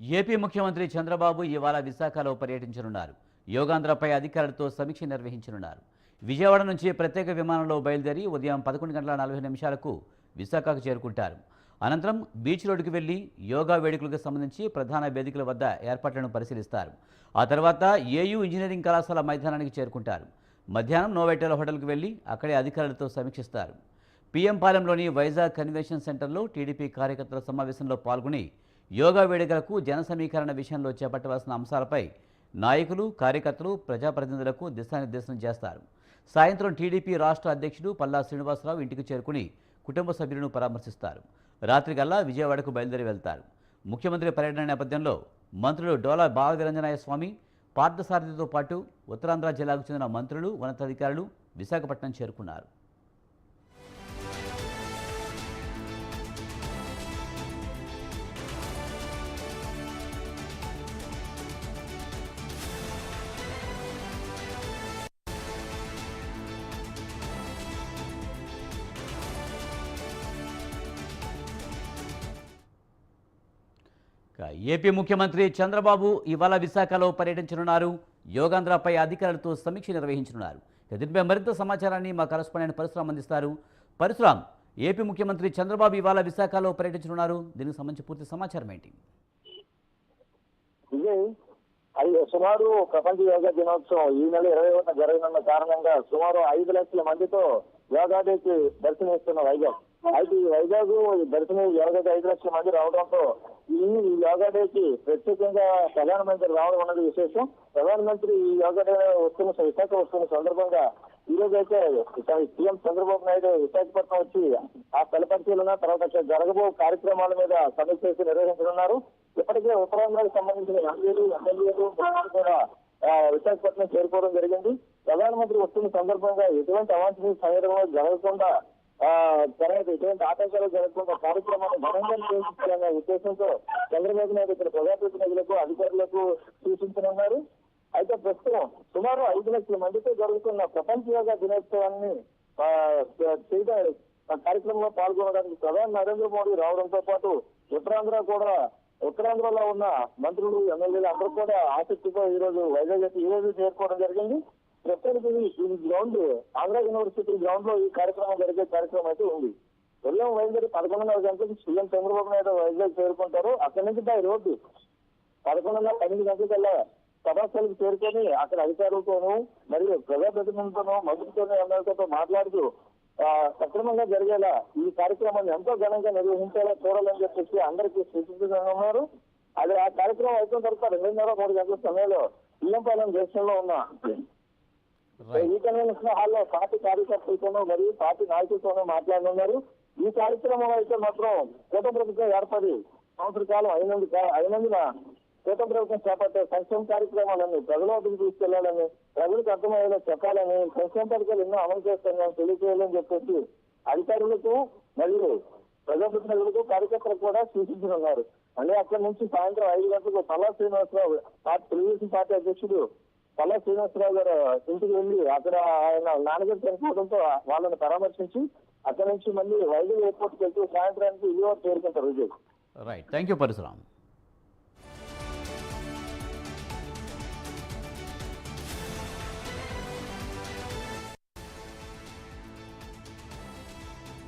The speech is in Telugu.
ఏపీ ముఖ్యమంత్రి చంద్రబాబు ఇవాళ విశాఖలో పర్యటించనున్నారు. యోగాంధ్రపై అధికారులతో సమీక్ష నిర్వహించనున్నారు. విజయవాడ నుంచి ప్రత్యేక విమానంలో బయలుదేరి ఉదయం పదకొండు గంటల నలభై నిమిషాలకు విశాఖకు చేరుకుంటారు. అనంతరం బీచ్ రోడ్డుకు వెళ్ళి యోగా వేడుకలకు సంబంధించి ప్రధాన వేదికల వద్ద ఏర్పాట్లను పరిశీలిస్తారు. ఆ తర్వాత ఏయూ ఇంజనీరింగ్ కళాశాల మైదానానికి చేరుకుంటారు. మధ్యాహ్నం నోవెటల్ హోటల్కు వెళ్ళి అక్కడే అధికారులతో సమీక్షిస్తారు. పిఎంపాలెంలోని వైజాగ్ కన్వెన్షన్ సెంటర్లో టీడీపీ కార్యకర్తల సమావేశంలో పాల్గొని యోగా వేడుకలకు జన సమీకరణ విషయంలో చేపట్టవలసిన అంశాలపై నాయకులు కార్యకర్తలు ప్రజాప్రతినిధులకు దిశానిర్దేశం చేస్తారు. సాయంత్రం టీడీపీ రాష్ట్ర అధ్యక్షుడు పల్లా శ్రీనివాసరావు ఇంటికి చేరుకుని కుటుంబ సభ్యులను పరామర్శిస్తారు. రాత్రికల్లా విజయవాడకు బయలుదేరి వెళ్తారు. ముఖ్యమంత్రి పర్యటన నేపథ్యంలో మంత్రులు డోలా బాలవీరంజనాయ స్వామి పార్థసారథితో పాటు ఉత్తరాంధ్ర జిల్లాకు చెందిన మంత్రులు ఉన్నతాధికారులు విశాఖపట్నం చేరుకున్నారు. ఏపీ ముఖ్యమంత్రి చంద్రబాబు ఇవాళ విశాఖలో పర్యటించనున్నారు. యోగాంధ్రపై అధికారులతో సమీక్ష నిర్వహించనున్నారు. దీనిపై మరింత సమాచారాన్ని మా కరస్పాండెంట్ పరశురామ్ అందిస్తారు. పరశురామ్ ఏపీ ముఖ్యమంత్రి చంద్రబాబు ఇవాళ విశాఖలో పర్యటించనున్నారు. దీనికి సంబంధించి పూర్తి సమాచారం ఏంటి? విజయ్ అది సుమారు ప్రపంచ యోగా దినోత్సవం ఈ నెల ఇరవై ఒకటి జరగనున్న కారణంగా సుమారు ఐదు లక్షల మందితో యోగా డేకి దర్శనమిస్తున్న వైజాగ్. అయితే ఈ వైజాగ్ దర్శనం యోగాకి ఐదు లక్షల మంది రావడంతో ఈ యోగా డేకి ప్రత్యేకంగా ప్రధానమంత్రి రావడం అన్నది విశేషం. ప్రధానమంత్రి ఈ యోగా డే వస్తున్న విశాఖ వస్తున్న సందర్భంగా ఈ రోజు అయితే సీఎం చంద్రబాబు నాయుడు విశాఖపట్నం వచ్చి ఆ స్థల పరిశీలన తర్వాత జరగబో కార్యక్రమాల మీద సమీక్ష చేసి నిర్వహించనున్నారు. ఇప్పటికే ఉత్తరాంధ్రకు సంబంధించిన ఎంపీలు ఎమ్మెల్యేలు కూడా విశాఖపట్నం చేరుకోవడం జరిగింది. ప్రధానమంత్రి వస్తున్న సందర్భంగా ఎటువంటి అవాంఛనీయ సంఘటనలు జరగకుండా తర్వాత ఎటువంటి ఆటంకాలు జరగకుండా కార్యక్రమాన్ని ఘనంగా నిర్వహించాలనే ఉద్దేశంతో చంద్రబాబు నాయుడు ఇక్కడ ప్రజాప్రతినిధులకు అధికారులకు సూచించనున్నారు. అయితే ప్రస్తుతం సుమారు ఐదు లక్షల మందితో జరుగుతున్న ప్రపంచ యోగా దినోత్సవాన్ని చేయడం కార్యక్రమంలో పాల్గొనడానికి ప్రధాని నరేంద్ర మోడీ రావడంతో పాటు ఉత్తరాంధ్ర కూడా ఉత్తరాంధ్రలో ఉన్న మంత్రులు ఎమ్మెల్యేలు అందరూ కూడా ఆసక్తితో ఈ రోజు వైజాగ్ అయితే ఈ రోజు చేరుకోవడం జరిగింది. ప్రస్తుతానికి ఈ గ్రౌండ్ ఆంధ్ర యూనివర్సిటీ గ్రౌండ్లో ఈ కార్యక్రమం జరిగే కార్యక్రమం అయితే ఉంది. ఉదయం బయలుదేరి పదకొండున్నర గంటలకు సీఎం చంద్రబాబు నాయుడు వైజాగ్ చేరుకుంటారు. అక్కడి నుంచి బై రోడ్డు పదకొండున్నర పన్నెండు గంటలకల్లా సభాస్థలికి చేరుకొని అక్కడ అధికారులతోనూ మరియు ప్రజాప్రతినిధులతోనూ మంత్రులతోనూ ఎమ్మెల్యేలతో మాట్లాడుతూ సక్రమంగా జరిగేలా ఈ కార్యక్రమాన్ని ఎంతో ఘనంగా నిర్వహించేలా చూడాలని చెప్పేసి అందరికీ సూచించనున్నారు అది ఆ కార్యక్రమం అయిపోయిన తర్వాత రెండున్నర మూడు గంటల సమయంలో ఇల్లంపాలెం దేశంలో ఉన్న ఈ కన్వెన్షన్ హాల్లో పార్టీ కార్యకర్తలతోనూ మరియు పార్టీ నాయకులతోనూ మాట్లాడనున్నారు ఈ కార్యక్రమం అయితే మాత్రం కూటమి ప్రభుత్వం ఏర్పడి సంవత్సర కాలం అయినందు అయినందున కూటమి ప్రభుత్వం చేపట్టే సంక్షేమ కార్యక్రమాలను ప్రజలోకి తీసుకెళ్ళాలని ప్రజలకు అర్థమయ్యేలా చెప్పాలని సంక్షేమ పథకాలు ఎన్నో అమలు చేస్తున్నాయని తెలియజేయాలని చెప్పేసి అధికారులకు మరియు ప్రజాప్రతినిధులకు కార్యకర్తలకు కూడా సూచించనున్నారు. మళ్ళీ అక్కడి నుంచి సాయంత్రం ఐదు గంటలకు పల్లా శ్రీనివాసరావు పార్టీ తెలుగుదేశం పార్టీ అధ్యక్షుడు పల్లా శ్రీనివాసరావు గారు ఇంటికి వెళ్ళి అక్కడ ఆయన నాన్నగారు చనిపోవడంతో వాళ్ళని పరామర్శించి అక్కడ నుంచి మళ్ళీ వైజాగ్ ఎయిర్పోర్ట్ వెళ్తూ సాయంత్రానికి విజయవాడ చేరుకుంటారు Vijay. Right thank you Parasuram